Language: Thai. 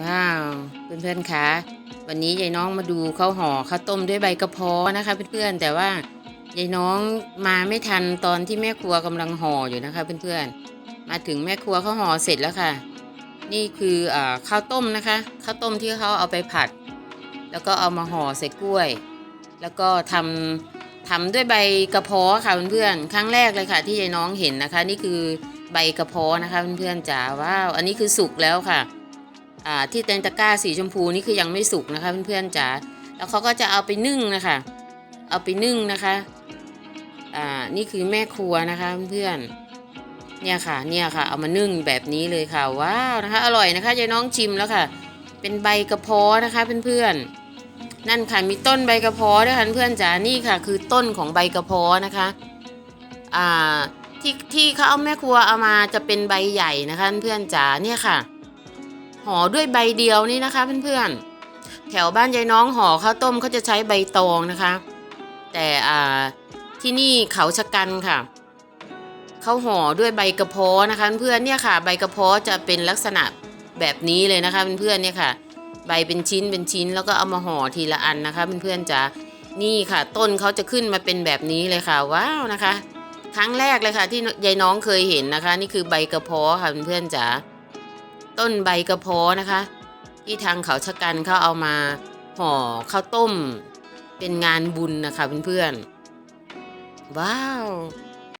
ว้าวเพื่อนๆคะวันนี้ยายน้องมาดูข้าวห่อข้าวต้มด้วยใบกระเพาะนะคะเพื่อนๆแต่ว่ายายน้องมาไม่ทันตอนที่แม่ครัวกำลังห่ออยู่นะคะเพื่อนๆมาถึงแม่ครัวเขาวห่อเสร็จแล้วค่ะ นี่คืออข้าวต้มนะคะข้าวต้มที่เขาเอาไปผัด แล้วก็เอามาห่อใส่กล้วย แล้วก็ทำทำด้วยใบกระเพาะค่ะเพื่อนๆครั้งแรกเลยค่ะ ที่ยายน้องเห็นนะคะ นี่คือใบกระเพาะนะคะเพื่อนๆจ๋าว้าวอันนี้คือสุกแล้วค่ะ ที่เต็นตะกร้าสีชมพูนี่คือยังไม่สุกนะคะเพื่อนๆจ๋าแล้วเขาก็จะเอาไปนึ่งนะคะ เอาไปนึ่งนะคะอ่านี่คือแม่ครัวนะคะเพื่อนๆเนี่ยค่ะเนี่ยค่ะ เอามานึ่งแบบนี้เลยค่ะว้าวนะคะ อร่อยนะคะยายน้องชิมแล้วค่ะ เป็นใบกระเพาะนะคะเพื่อนๆนั่นค่ะมีต้นใบกระเพาะด้วยค่ะเพื่อนจ๋านี่ค่ะ คือต้นของใบกระเพาะนะคะอ่าที่ที่เขาเอาแม่ครัวเอามาจะเป็นใบใหญ่นะคะเพื่อนจ๋าเนี่ยค่ะ ห่อด้วยใบเดียวนี่นะคะเพื่อนๆแถวบ้านยายน้องห่อข้าวต้มเขาจะใช้ใบตองนะคะ แต่อ่าที่นี่เขาชะกันค่ะเขาห่อด้วยใบกระเพาะนะคะเพื่อนเนี่ยค่ะ ใบกระเพาะจะเป็นลักษณะแบบนี้เลยนะคะเพื่อนๆเนี่ยค่ะ ใบเป็นชิ้นเป็นชิ้น แล้วก็เอามาห่อทีละอันนะคะเพื่อนๆจ๋านี่ค่ะ ต้นเขาจะขึ้นมาเป็นแบบนี้เลยค่ะ ว้าวนะคะ ครั้งแรกเลยค่ะ ที่ยายน้องเคยเห็นนะคะ นี่คือใบกระเพาะค่ะเพื่อนๆจ๋า ต้นใบกระเพาะนะคะ ที่ทางเขาชะกันเขาเอามาห่อข้าวต้ม เป็นงานบุญนะคะเพื่อนๆว้าว